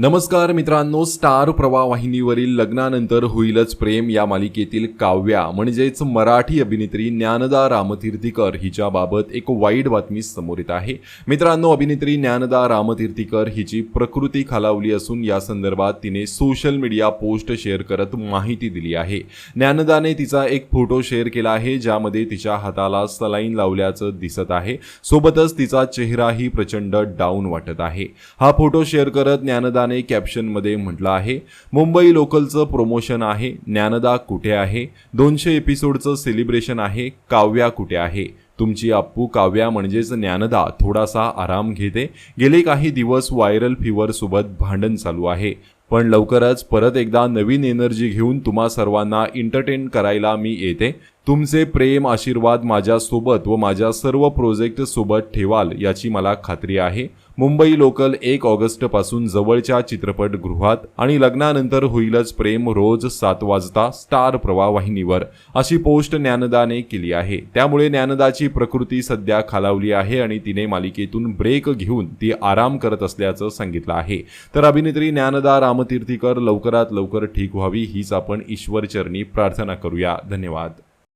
नमस्कार मित्रांनो स्टार प्रवाह वाहिनीवरील लग्नानंतर होईलच प्रेम या मालिकेतील काव्या म्हणजेच मराठी अभिनेत्री ज्ञानदा रामतीर्थीकर हिच्याबाबत एक वाईट बातमी समोर येत आहे. मित्रांनो अभिनेत्री ज्ञानदा रामतीर्थीकर हिची प्रकृती खालावली असून या संदर्भात तिने सोशल मीडिया पोस्ट शेअर करत माहिती दिली आहे. ज्ञानदाने तिचा एक फोटो शेअर केला आहे ज्यामध्ये तिच्या हाताला सलाईन लावल्याचं दिसत आहे. सोबतच तिचा चेहराही प्रचंड डाऊन वाटत आहे. हा फोटो शेअर करत ज्ञानदाने कॅप्शनमध्ये म्हटलं आहे मुंबई लोकलचं प्रोमोशन आहे ज्ञानदा कुठे आहे दोनशे एपिसोडचं सेलिब्रेशन आहे काव्या कुठे आहे तुमची अप्पू काव्या म्हणजेच ज्ञानदा थोडासा आराम घेते गेले काही दिवस व्हायरल फीवर सोबत भांडण चालू आहे पण लवकरच परत एकदा नवीन एनर्जी घेऊन तुम्हा सर्वांना एंटरटेन करायला मी येते. तुमचे प्रेम आशीर्वाद माझ्यासोबत व माझ्या सर्व प्रोजेक्ट सोबत ठेवाल याची मला खात्री आहे. मुंबई लोकल एक ऑगस्टपासून जवळच्या चित्रपटगृहात आणि लग्नानंतर होईलच प्रेम रोज सात वाजता स्टार प्रवाह वाहिनीवर अशी पोस्ट ज्ञानदाने केली आहे. त्यामुळे ज्ञानदाची प्रकृती सध्या खालावली आहे आणि तिने मालिकेतून ब्रेक घेऊन ती आराम करत असल्याचं सांगितलं आहे. तर अभिनेत्री ज्ञानदा राम रामतीर्थीकर लवकरात लवकर ठीक व्हावी हीच आपण ईश्वरचरणी प्रार्थना करूया. धन्यवाद.